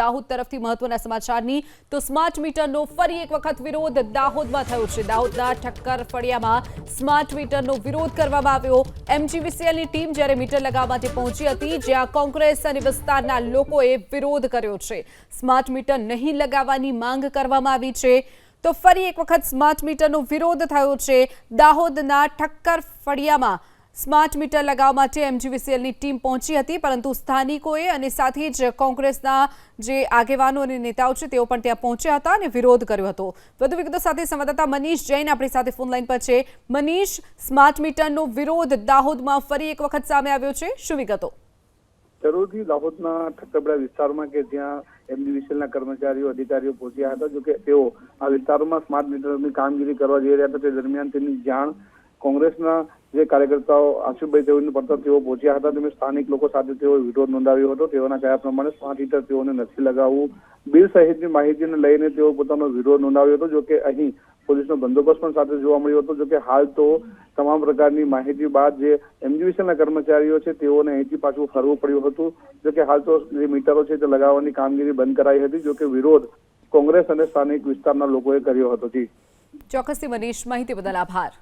દાહોદ તરફથી મહત્વના સમાચારની તો સ્માર્ટ મીટરનો ફરી એક વખત વિરોધ દાહોદમાં થયો છે. દાહોદના ઠક્કર ફળિયામાં સ્માર્ટ મીટરનો વિરોધ કરવામાં આવ્યો. એમજીવીસીએલની ટીમ જ્યારે મીટર લગાવવા માટે પહોંચી હતી, જ્યાં કોંગ્રેસ અને વિસ્તારના લોકોએ વિરોધ કર્યો છે. સ્માર્ટ મીટર નહીં લગાવવાની માંગ કરવામાં આવી છે. તો ફરી એક વખત સ્માર્ટ મીટરનો વિરોધ થયો છે. દાહોદના ઠક્કર ફળિયામાં સ્માર્ટ મીટર લગાવવા માટે એમજીવીસીએલની ટીમ પહોંચી હતી, પરંતુ સ્થાનિકોએ અને સાથે જ કોંગ્રેસના જે આગેવાનો અને નેતાઓ છે, તેઓ પણ ત્યાં પહોંચ્યા હતા અને વિરોધ કર્યો હતો. વધુ વિગતો સાથે સંવાદદાતા મનીષ જૈન આપણી સાથે ફોન લાઈન પર છે. મનીષ, સ્માર્ટ મીટરનો વિરોધ દાહોદમાં ફરી એક વખત સામે આવ્યો છે. શું વિગતો? જરૂરથી દાહોદના ઠક્કરબડા વિસ્તારમાં કે જ્યાં એમજીવીસીએલના કર્મચારીઓ, અધિકારીઓ પહોંચ્યા હતા જો કે તેઓ આ વિસ્તારોમાં સ્માર્ટ મીટરની કામગીરી કરવા જઈ રહ્યા હતા, તે દરમિયાન તેની જાણ કોંગ્રેસના જે કાર્યકર્તાઓ આશુભાઈ તેઓને પડતા તેઓ પહોંચ્યા હતા તેમજ સ્થાનિક લોકો સાથે તેઓએ વિરોધ નોંધાવ્યો હતો. તેઓના કયા પ્રમાણે સ્માર્ટ હીટર તેઓને નથી લગાવવું? બિલ સહિતની માહિતીને લઈને તેઓ પોતાનો વિરોધ નોંધાવ્યો હતો જોકે અહીં પોલીસનો બંદોબસ્ત પણ સાથે જોવા મળ્યો હતો. જો કે હાલ તો તમામ પ્રકારની માહિતી બાદ જે એમજીવીસીએલના કર્મચારીઓ છે, તેઓને અહીંથી પાછું ફરવું પડ્યું હતું. જો કે હાલ તો જે મીટરો છે, તે લગાવવાની કામગીરી બંધ કરાઈ હતી. જો કે વિરોધ કોંગ્રેસ અને સ્થાનિક વિસ્તારના લોકોએ કર્યો હતો. જી. ચોક્કસથી મનીષ, માહિતી બદલ આભાર.